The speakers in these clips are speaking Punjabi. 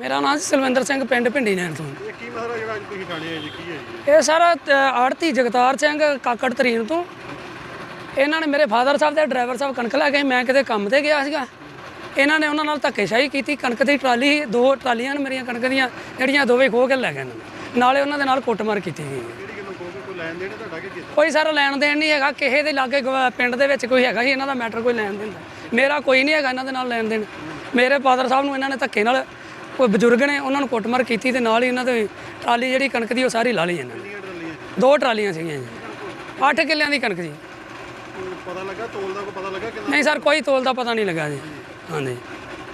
ਮੇਰਾ ਨਾਮ ਜੀ ਸਿਲਵਿੰਦਰ ਸਿੰਘ ਪਿੰਡ ਭਿੰਡੀ ਨੈਣ ਤੋਂ। ਇਹ ਕੀ ਮਸਲਾ ਜਿਹੜਾ ਅੱਜ ਤੁਸੀਂ ਥਾਣੇ ਆਏ ਜੀ ਕੀ ਹੈ ਜੀ? ਇਹ ਸਾਰਾ ਆੜਤੀ ਜਗਤਾਰ ਸਿੰਘ ਕਾਕੜ ਤਰੀਨ ਤੋਂ। ਇਹਨਾਂ ਨੇ ਮੇਰੇ ਫਾਦਰ ਸਾਹਿਬ ਦੇ ਡਰਾਈਵਰ ਸਾਹਿਬ ਕਣਕ ਲੈ ਗਏ ਮੈਂ ਕਿਤੇ ਕੰਮ ਤੇ ਗਿਆ ਸੀਗਾ। ਇਹਨਾਂ ਨੇ ਉਹਨਾਂ ਨਾਲ ਧੱਕੇਸ਼ਾਹੀ ਕੀਤੀ ਕਣਕ ਦੀ ਟਰਾਲੀ ਦੋ ਟਰਾਲੀਆਂ ਨੇ ਮੇਰੀਆਂ ਕਣਕ ਦੀਆਂ ਜਿਹੜੀਆਂ ਦੋਵੇਂ ਖੋਹ ਕੇ ਲੈ ਗਏ ਇਹਨਾਂ ਨੇ। ਨਾਲੇ ਉਹਨਾਂ ਦੇ ਨਾਲ ਕੁੱਟਮਾਰ ਕੀਤੀ ਗਈ ਕੋਈ ਕਿ ਸਾਰਾ ਲੈਣ ਦੇਣ ਨਹੀਂ ਹੈਗਾ ਕਿਸੇ ਦੇ ਲਾਗੇ ਪਿੰਡ ਦੇ ਵਿੱਚ ਕੋਈ ਹੈਗਾ ਸੀ ਇਹਨਾਂ ਦਾ ਮੈਟਰ ਕੋਈ ਲੈਣ ਦੇਣ ਦਾ। ਮੇਰਾ ਕੋਈ ਨਹੀਂ ਹੈਗਾ ਇਹਨਾਂ ਦੇ ਨਾਲ ਲੈਣ ਦੇਣ। ਮੇਰੇ ਫਾਦਰ ਸਾਹਿਬ ਨੂੰ ਇਹਨਾਂ ਨੇ ਧੱਕੇ ਨਾਲ ਕੋਈ ਬਜ਼ੁਰਗ ਨੇ ਉਹਨਾਂ ਨੂੰ ਕੁੱਟਮਾਰ ਕੀਤੀ ਤੇ ਨਾਲ ਹੀ ਇਹਨਾਂ ਦੇ ਟਰਾਲੀ ਜਿਹੜੀ ਕਣਕ ਦੀ ਉਹ ਸਾਰੀ ਲਾ ਲਈ ਇਹਨਾਂ ਨੇ। ਦੋ ਟਰਾਲੀਆਂ ਸੀਗੀਆਂ ਜੀ। 8 ਕਿੱਲਿਆਂ ਦੀ ਕਣਕ ਜੀ। ਪਤਾ ਲੱਗਾ ਤੋਲ ਦਾ ਕੋਈ ਪਤਾ ਲੱਗਾ ਕਿੰਨਾ? ਨਹੀਂ ਸਰ ਕੋਈ ਤੋਲ ਦਾ ਪਤਾ ਨਹੀਂ ਲੱਗਾ ਜੀ। ਹਾਂਜੀ।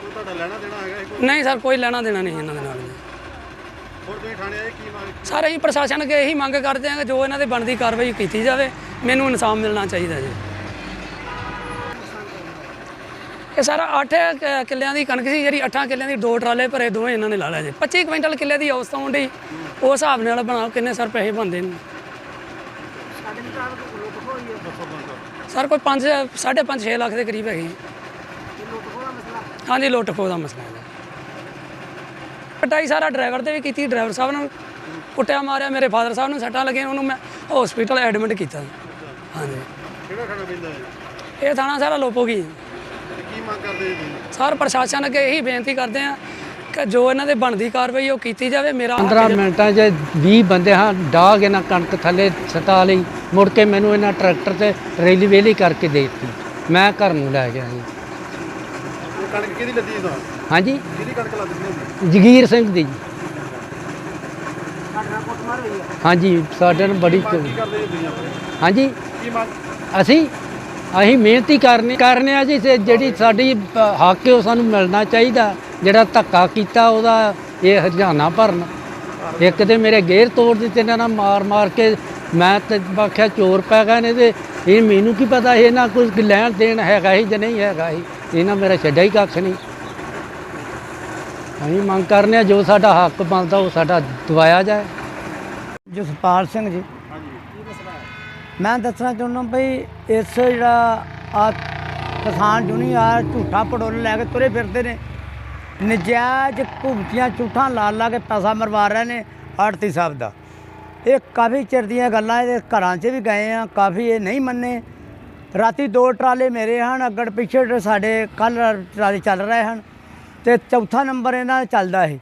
ਤੁਹਾਡਾ ਲੈਣਾ ਦੇਣਾ ਹੈਗਾ ਕੋਈ? ਨਹੀਂ ਸਰ ਕੋਈ ਲੈਣਾ ਦੇਣਾ ਨਹੀਂ ਇਹਨਾਂ ਦੇ ਨਾਲ ਜੀ। ਹੋਰ ਤੁਸੀਂ ਥਾਣੇ ਆਏ ਕੀ ਮੰਗ ਸਾਰੇ ਹੀ ਪ੍ਰਸ਼ਾਸਨ ਅੱਗੇ ਇਹੀ ਮੰਗ ਕਰਦੇ ਹਾਂ ਕਿ ਜੋ ਇਹਨਾਂ ਦੇ ਬਣਦੀ ਕਾਰਵਾਈ ਕੀਤੀ ਜਾਵੇ ਮੈਨੂੰ ਇਨਸਾਫ ਮਿਲਣਾ ਚਾਹੀਦਾ ਜੀ। ਇਹ ਸਾਰਾ 8 ਕਿੱਲਿਆਂ ਦੀ ਕਣਕ ਸੀ ਜਿਹੜੀ 8 ਕਿੱਲਿਆਂ ਦੀ ਦੋ ਟਰਾਲੇ ਭਰੇ ਦੋਵੇਂ ਇਹਨਾਂ ਨੇ ਲਾ ਲਿਆ ਜੀ। 25 ਕੁਇੰਟਲ ਕਿੱਲੇ ਦੀ ਅਵਸਥਾ ਹੁੰਦੀ ਉਸ ਹਿਸਾਬ ਨਾਲ ਬਣਾ ਕਿੰਨੇ ਸਰ ਪੈਸੇ ਬਣਦੇ ਨੇ। ਸਰ ਕੋਈ 5 5.5 6 ਲੱਖ ਦੇ ਕਰੀਬ ਹੈਗੀ। ਹਾਂਜੀ ਲੁੱਟ ਖੋਹ ਦਾ ਮਸਲਾ ਹੈ ਪਟਾਈ ਸਾਰਾ ਡਰਾਈਵਰ ਤੇ ਵੀ ਕੀਤੀ ਡਰਾਈਵਰ ਸਾਹਿਬ ਨੂੰ ਕੁੱਟਿਆ ਮਾਰਿਆ ਮੇਰੇ ਫਾਦਰ ਸਾਹਿਬ ਨੂੰ ਸੱਟਾਂ ਲੱਗੀਆਂ ਉਹਨੂੰ ਮੈਂ ਹਸਪੀਟਲ ਐਡਮਿਟ ਕੀਤਾ। ਹਾਂਜੀ। ਕਿਹੜਾ ਥਾਣਾ ਪੈਂਦਾ ਹੈ? ਇਹ ਥਾਣਾ ਸਾਰਾ ਲੋਪੋਗੀ ਮੰਗ ਕਰਦੇ ਜੀ ਸਰ ਪ੍ਰਸ਼ਾਸਨ ਅੱਗੇ ਇਹੀ ਬੇਨਤੀ ਕਰਦੇ ਆ ਕਿ ਜੋ ਇਹਨਾਂ ਦੇ ਬਣਦੀ ਕਾਰਵਾਈ ਉਹ ਕੀਤੀ ਜਾਵੇ। ਮੇਰਾ 15 ਮਿੰਟਾਂ 'ਚ 20 ਬੰਦੇ ਹਾਂ ਡਾਗ ਇਹਨਾਂ ਕਣਕ ਥੱਲੇ ਸਤਾ ਲਈ ਮੁੜ ਕੇ ਮੈਨੂੰ ਇਹਨਾਂ ਟਰੈਕਟਰ ਤੇ ਰੇਲੀ ਵੇਲੀ ਕਰਕੇ ਦੇ ਦਿੱਤੀ। ਮੈਂ ਘਰ ਨੂੰ ਲੈ ਗਿਆ ਜੀ। ਇਹ ਕਣਕ ਕਿਹਦੀ ਲੱਦੀ ਦਾ ਹਾਂਜੀ? ਕਿਹਦੀ ਕਣਕ ਲੱਦੀ ਸੀ ਜਗੀਰ ਸਿੰਘ ਦੀ ਜੀ। ਹਾਂਜੀ ਸਾਡੇ ਨਾਲ ਬੜੀ ਹਾਂਜੀ? ਕੀ ਮੰਗ ਅਸੀਂ ਅਸੀਂ ਮਿਹਨਤੀ ਕਰਨੀ ਕਰਨੇ ਆ ਜੀ, ਤੇ ਜਿਹੜੀ ਸਾਡੀ ਹੱਕ ਹੈ ਉਹ ਸਾਨੂੰ ਮਿਲਣਾ ਚਾਹੀਦਾ। ਜਿਹੜਾ ਧੱਕਾ ਕੀਤਾ ਉਹਦਾ ਇਹ ਹਰਜਾਨਾ ਭਰਨ। ਇੱਕ ਤੇ ਮੇਰੇ ਗੇਰ ਤੋੜ ਦਿੱਤੇ ਇਹਨਾਂ ਨਾਲ ਮਾਰ ਮਾਰ ਕੇ ਮੈਂ ਤੇ ਆਖਿਆ ਚੋਰ ਪੈ ਗਏ ਨੇ ਤੇ ਇਹ ਮੈਨੂੰ ਕੀ ਪਤਾ, ਇਹ ਨਾ ਕੁਝ ਲੈਣ ਦੇਣ ਹੈਗਾ ਹੀ ਜਾਂ ਨਹੀਂ ਹੈਗਾ ਹੀ ਇਹਨਾਂ ਮੇਰਾ ਛੱਡਿਆ ਹੀ ਕੱਖ ਨਹੀਂ। ਅਸੀਂ ਮੰਗ ਕਰਨੇ ਆ ਜੋ ਸਾਡਾ ਹੱਕ ਬਣਦਾ ਉਹ ਸਾਡਾ ਦਵਾਇਆ ਜਾਏ। ਜਸਪਾਲ ਸਿੰਘ ਜੀ। ਮੈਂ ਦੱਸਣਾ ਚਾਹੁੰਦਾ ਬਈ ਇਸ ਜਿਹੜਾ ਆ ਕਿਸਾਨ ਜੁਨੀਅਰ ਝੂਠਾ ਪੜੋਲ ਲੈ ਕੇ ਤੁਰੇ ਫਿਰਦੇ ਨੇ। ਨਜਾਇਜ਼ ਭੁਗਤੀਆਂ ਝੂਠਾਂ ਲਾ ਲਾ ਕੇ ਪੈਸਾ ਮਰਵਾ ਰਹੇ ਨੇ ਆੜਤੀ ਸਾਹਿਬ ਦਾ। ਇਹ ਕਾਫੀ ਚਿਰ ਦੀਆਂ ਗੱਲਾਂ ਇਹਦੇ ਘਰਾਂ 'ਚ ਵੀ ਗਏ ਆ, ਕਾਫੀ ਇਹ ਨਹੀਂ ਮੰਨੇ। ਰਾਤੀ ਦੋ ਟਰਾਲੇ ਮੇਰੇ ਹਨ, ਅੱਗੜ ਪਿੱਛੇ ਸਾਡੇ ਕੱਲ ਟਰਾਲੇ ਚੱਲ ਰਹੇ ਹਨ ਤੇ ਚੌਥਾ ਨੰਬਰ ਇਹਨਾਂ ਦਾ ਚੱਲਦਾ ਹੈ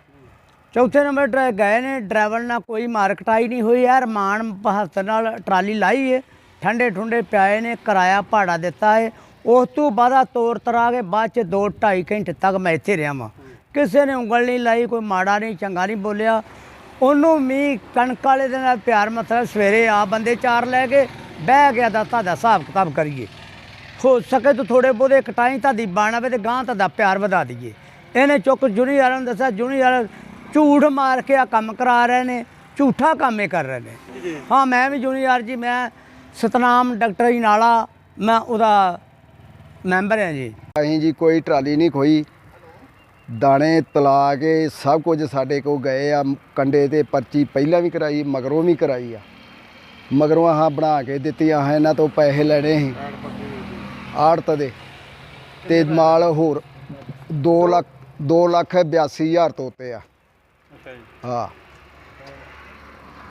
ਚੌਥੇ ਨੰਬਰ ਡਰਾ ਗਏ ਨੇ ਡਰਾਈਵਰ ਨਾਲ ਕੋਈ ਮਾਰ ਕਟਾਈ ਨਹੀਂ ਹੋਈ ਯਾਰ ਮਾਨ ਹੱਥ ਨਾਲ ਟਰਾਲੀ ਲਾਈ ਏ, ਠੰਡੇ ਠੁੰਡੇ ਪਿਆਏ ਨੇ, ਕਿਰਾਇਆ ਭਾੜਾ ਦਿੱਤਾ ਏ। ਉਸ ਤੋਂ ਬਾਅਦਾ ਤੋਰ ਤਰਾ ਕੇ ਬਾਅਦ ਚ 2 2.5 ਘੰਟੇ ਤੱਕ ਮੈਂ ਇੱਥੇ ਰਿਹਾ ਵਾਂ। ਕਿਸੇ ਨੇ ਉਂਗਲ ਨਹੀਂ ਲਾਈ, ਕੋਈ ਮਾੜਾ ਨਹੀਂ, ਚੰਗਾ ਨਹੀਂ ਬੋਲਿਆ। ਉਹਨੂੰ ਵੀ ਕਣਕ ਵਾਲੇ ਦੇ ਨਾਲ ਪਿਆਰ ਮਤਲਬ ਸਵੇਰੇ ਆ ਬੰਦੇ ਚਾਰ ਲੈ ਕੇ ਬਹਿ ਗਿਆ ਦਾ ਤੁਹਾਡਾ ਹਿਸਾਬ ਕਿਤਾਬ ਕਰੀਏ। ਹੋ ਸਕੇ ਤਾਂ ਥੋੜੇ ਬੋਦੇ ਕਟਾਈ ਤਾਂ ਦੀ ਬਾਣਾ ਵੇ ਤੇ ਗਾਂ ਤਾਂ ਪਿਆਰ ਵਧਾ ਦਈਏ। ਇਹਨੇ ਚੁੱਕ ਜੂਨੀਅਰ ਨੂੰ ਦੱਸਿਆ, ਜੂਨੀਅਰ ਝੂਠ ਮਾਰ ਕੇ ਆ ਕੰਮ ਕਰਾ ਰਹੇ ਨੇ ਝੂਠਾ ਕੰਮ ਇਹ ਕਰ ਰਹੇ ਨੇ। ਹਾਂ ਮੈਂ ਵੀ ਜੂਨੀਅਰ ਜੀ ਮੈਂ ਸਤਨਾਮ ਡਾਕਟਰ ਜੀ ਨਾਲਾ ਮੈਂ ਉਹਦਾ ਮੈਂਬਰ ਹਾਂ ਜੀ। ਅਸੀਂ ਜੀ ਕੋਈ ਟਰਾਲੀ ਨਹੀਂ ਖੋਈ। ਦਾਣੇ ਤਲਾ ਕੇ ਸਭ ਕੁਝ ਸਾਡੇ ਕੋਲ ਗਏ ਆ ਕੰਡੇ ਤੇ ਪਰਚੀ ਪਹਿਲਾਂ ਵੀ ਕਰਾਈ ਮਗਰੋਂ ਵੀ ਕਰਾਈ ਆ। ਮਗਰੋਂ ਆਹ ਬਣਾ ਕੇ ਦਿੱਤੀਆਂ ਆ ਇਹਨਾਂ ਤੋਂ ਪੈਸੇ ਲੈਣੇ ਸੀ। ਆੜਤ ਦੇ। ਤੇ ਮਾਲ ਹੋਰ 2 ਲੱਖ 2 ਲੱਖ 82 ਹਜ਼ਾਰ ਤੋਂ ਉੱਤੇ ਆ। ਅੱਛਾ ਜੀ। ਹਾਂ।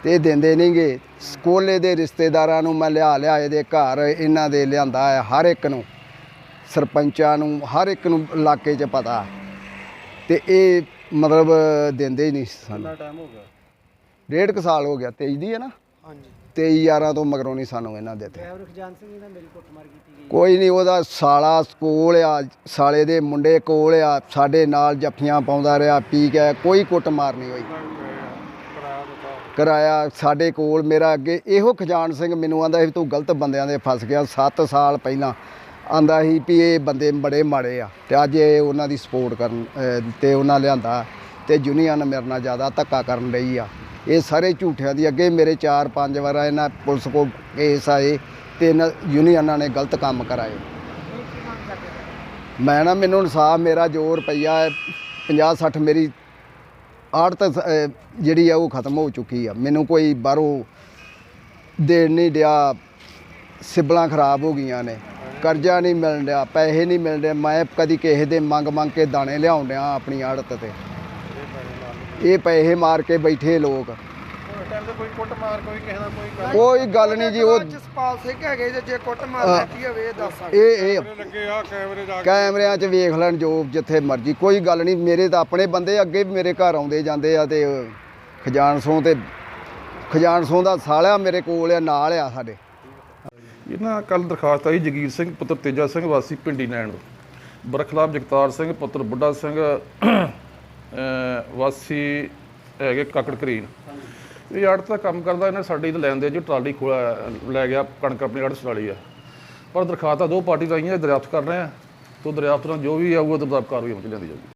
ਤੇ ਦਿੰਦੇ ਨਹੀਂਗੇ। ਸਕੋਲੇ ਦੇ ਰਿਸ਼ਤੇਦਾਰਾਂ ਨੂੰ ਮੈਂ ਲਿਆ ਲਿਆ ਇਹਦੇ ਘਰ ਇਹਨਾਂ ਦੇ ਲਿਆਂਦਾ ਹੈ ਹਰ ਇੱਕ ਨੂੰ। ਸਰਪੰਚਾਂ ਨੂੰ ਹਰ ਇੱਕ ਨੂੰ ਇਲਾਕੇ 'ਚ ਪਤਾ। ਤੇ ਇਹ ਮਤਲਬ ਦਿੰਦੇ ਹੀ ਨਹੀਂ ਸਾਨੂੰ। ਕਿੰਨਾ ਟਾਈਮ ਹੋ ਗਿਆ? ਡੇਢ ਕੁ ਸਾਲ ਹੋ ਗਿਆ 23 ਦੀ ਹੈ ਨਾ? ਹਾਂਜੀ। 23 11 ਤੋਂ ਮਗਰੋਂ ਨਹੀਂ ਸਾਨੂੰ ਇਹਨਾਂ ਦਿੱਤੇ ਕੋਈ ਨਹੀਂ ਉਹਦਾ ਸਾਲਾ ਕੋਲ ਆ ਸਾਲੇ ਦੇ ਮੁੰਡੇ ਕੋਲ ਆ ਸਾਡੇ ਨਾਲ ਜੱਫੀਆਂ ਪਾਉਂਦਾ ਰਿਹਾ ਪੀ ਕੇ ਕੋਈ ਕੁੱਟ ਮਾਰ ਨਹੀਂ ਹੋਈ। ਕਰਾਇਆ ਸਾਡੇ ਕੋਲ ਮੇਰਾ ਅੱਗੇ ਇਹੋ ਖਜਾਨ ਸਿੰਘ ਮੈਨੂੰ ਆਂਦਾ ਸੀ ਤੂੰ ਗਲਤ ਬੰਦਿਆਂ ਦੇ ਫਸ ਗਿਆ 7 ਸਾਲ ਪਹਿਲਾਂ। ਆਂਦਾ ਸੀ ਵੀ ਇਹ ਬੰਦੇ ਬੜੇ ਮਾੜੇ ਆ ਤੇ ਅੱਜ ਇਹ ਉਹਨਾਂ ਦੀ ਸਪੋਰਟ ਕਰਨ ਤੇ ਉਹਨਾਂ ਲਿਆਂਦਾ ਤੇ ਯੂਨੀਅਨ ਮੇਰੇ ਨਾਲ ਜ਼ਿਆਦਾ ਧੱਕਾ ਕਰਨ ਲਈ ਆ। ਇਹ ਸਾਰੇ ਝੂਠਿਆਂ ਦੀ ਅੱਗੇ ਮੇਰੇ 4-5 ਵਾਰ ਇਹਨਾਂ ਪੁਲਿਸ ਕੋ ਕੇਸ ਆਏ ਤੇ ਇਹਨਾਂ ਯੂਨੀਅਨਾਂ ਨੇ ਗਲਤ ਕੰਮ ਕਰਾਏ। ਮੈਂ ਨਾ, ਮੈਨੂੰ ਇਨਸਾਫ, ਮੇਰਾ ਜੋ ਰੁਪਈਆ 50-60 ਮੇਰੀ ਆੜਤ ਜਿਹੜੀ ਆ, ਉਹ ਖਤਮ ਹੋ ਚੁੱਕੀ ਆ। ਮੈਨੂੰ ਕੋਈ ਬਾਹਰੋਂ ਦੇਣ ਨਹੀਂ ਡਿਆ, ਸਿਬਲਾਂ ਖਰਾਬ ਹੋ ਗਈਆਂ ਨੇ। ਕਰਜ਼ਾ ਨਹੀਂ ਮਿਲਣ ਡਿਆ, ਪੈਸੇ ਨਹੀਂ ਮਿਲਣ ਡਿਆ ਮੈਂ ਕਦੀ ਕਿਸੇ ਦੇ ਮੰਗ ਮੰਗ ਕੇ ਦਾਣੇ ਲਿਆਉਣ ਡਿਆ ਆਪਣੀ ਆੜਤ ਤੇ। ਇਹ ਪੈਸੇ ਮਾਰ ਕੇ ਬੈਠੇ ਲੋਕ। ਉਸ ਟਾਈਮ ਤੇ ਕੋਈ ਕੁੱਟ ਮਾਰ ਕੋਈ ਕਿਸੇ ਦਾ ਕੋਈ ਗੱਲ ਕੋਈ ਗੱਲ ਨਹੀਂ ਜੀ ਉਹ ਜਸਪਾਲ ਸਿੰਘ ਹੈਗੇ ਜੇ- ਜੇ ਕੁੱਟ ਮਾਰ ਹਾਂ। ਲੈਤੀ ਹੋਵੇ ਇਹ ਦੱਸ ਸਕਦੇ ਇਹ ਇਹ ਕੈਮਰੇ ਲੱਗੇ ਆ ਕੈਮਰੇ ਜਾ ਕੇ ਕੈਮਰਿਆਂ 'ਚ ਵੇਖ ਲੈਣ ਜੋ ਜਿੱਥੇ ਮਰਜ਼ੀ ਕੋਈ ਗੱਲ ਨਹੀਂ ਮੇਰੇ ਤਾਂ ਆਪਣੇ ਬੰਦੇ ਅੱਗੇ ਵੀ ਮੇਰੇ ਘਰ ਆਉਂਦੇ ਜਾਂਦੇ ਆ ਤੇ ਖਜਾਨਸੋਂ ਤੇ ਖਜਾਨਸੋਂ ਦਾ ਸਾਲਿਆ ਮੇਰੇ ਕੋਲ ਆ ਨਾਲ ਆ ਸਾਡੇ। ਇਹ ਨਾ ਕੱਲ ਦਰਖਾਸਤ ਆਈ ਜਗੀਰ ਸਿੰਘ ਪੁੱਤਰ ਤੇਜਾ ਸਿੰਘ ਵਾਸੀ ਪਿੰਡੀ ਨੈਣ ਬਰਖਲਾਫ ਜਗਤਾਰ ਸਿੰਘ ਪੁੱਤਰ ਬੁੱਢਾ ਸਿੰਘ ਵਾਸੀ ਹੈਗੇ ਕਾਕੜ ਕਰੀਨ ਇਹ ਆੜਤ ਦਾ ਕੰਮ ਕਰਦਾ, ਇਹਨਾਂ ਇਹਨੇ ਸਾਡੀ ਤੇ ਲੈਂਦੇ ਜੋ ਟਰਾਲੀ ਖੋਲਾ ਲੈ ਗਿਆ, ਕਣਕ ਆਪਣੀ ਆੜਤ ਵਾਲੀ ਆ। ਪਰ ਦਰਖਾਸਤਾਂ ਦੋ ਪਾਰਟੀ ਰਾਈਆਂ ਦਰਿਆਫਤ ਕਰ ਰਹੇ ਆ। ਤੋਂ ਦਰਿਆਫਤ ਨਾਲ ਜੋ ਵੀ ਆਊਗਾ ਦਰਦਾਪ ਕਾਰਵਾਈ ਅਮਲ ਚ ਲਿਆਂਦੀ ਜਾਊਗੀ